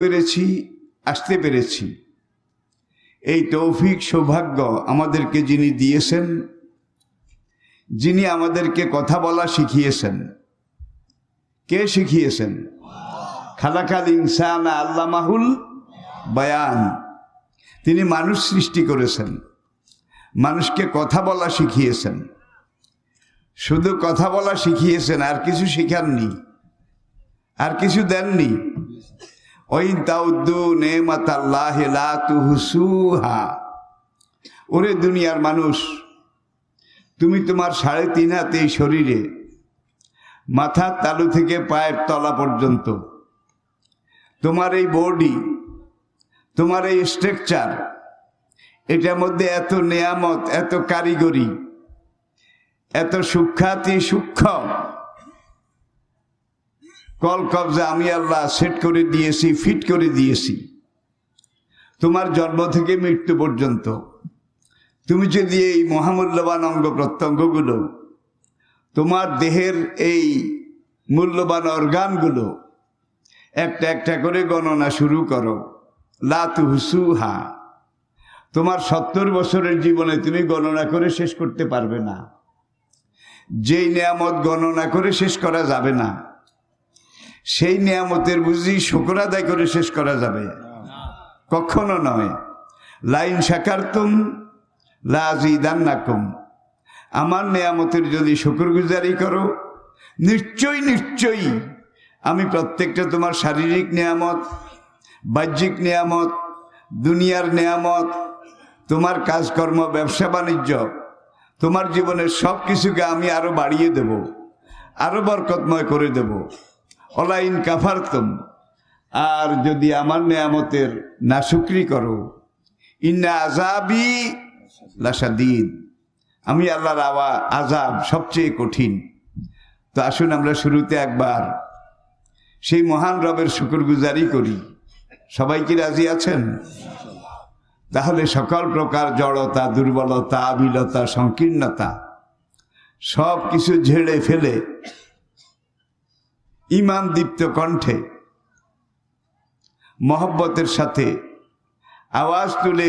পেরেছি, আসতে পেরেছি। এই তৌফিক সৌভাগ্য আমাদেরকে যিনি দিয়েছেন, যিনি আমাদেরকে কথা বলা শিখিয়েছেন। কে শিখিয়েছেন? খালাকাল ইনসান আল্লামাহুল বায়ান। তিনি মানুষ সৃষ্টি করেছেন, মানুষকে কথা বলা শিখিয়েছেন। শুধু কথা বলা শিখিয়েছেন, আর কিছু শিখাননি, আর কিছু দেননি। ওরে দুনিয়ার মানুষ, তুমি তোমার সাড়ে তিন হাত এই শরীরে মাথার তালু থেকে পায়ের তলা পর্যন্ত, তোমার এই বডি, তোমার এই স্ট্রাকচার, এটার মধ্যে এত নেয়ামত, এত কারিগরি, এত সুখ্যাতি সূক্ষ্ম কল কবজা আমি আল্লাহ সেট করে দিয়েছি, ফিট করে দিয়েছি। তোমার জন্ম থেকে মৃত্যু পর্যন্ত। তুমি যদি এই মহামূল্যবান অঙ্গ প্রত্যঙ্গগুলো, তোমার দেহের এই মূল্যবান অর্গানগুলো, একটা একটা করে গণনা শুরু করো। লাতু হুসুহা। তোমার সত্তর বছরের জীবনে তুমি গণনা করে শেষ করতে পারবে না। যেই নিয়ামত গণনা করে শেষ করা যাবে না। সেই নিয়ামতের বুঝি শুকর আদায় করে শেষ করা যাবে। কখনো নয়। লাইন শাকারতুম লাজিদান্নাকুম আমার নিয়ামতের যদি শুকরগুজারি করো, নিশ্চয়ই নিশ্চয়ই আমি প্রত্যেকটা তোমার শারীরিক নিয়ামত, বাহ্যিক নিয়ামত, দুনিয়ার নিয়ামত, তোমার কাজকর্ম, ব্যবসা বাণিজ্য, তোমার জীবনের সব কিছুকে আমি আরও বাড়িয়ে দেব, আরও বরকতময় করে দেব। অলাইন কাফারতম। আর যদি আমার নেয়ামতের নাশুকরি করো, ইন্না আজাবি লাসাদিন আমি আল্লাহর আওয়া আজাব সবচেয়ে কঠিন। তো আসুন আমরা শুরুতে একবার সেই মহান রবের শুকরগুজারি করি। সবাই কি রাজি আছেন? তাহলে সকল প্রকার জড়তা, দুর্বলতা, আবিলতা, সংকীর্ণতা সব কিছু ঝেড়ে ফেলে ইমান দীপ্ত কণ্ঠে মহব্বতের সাথে আওয়াজ তুলে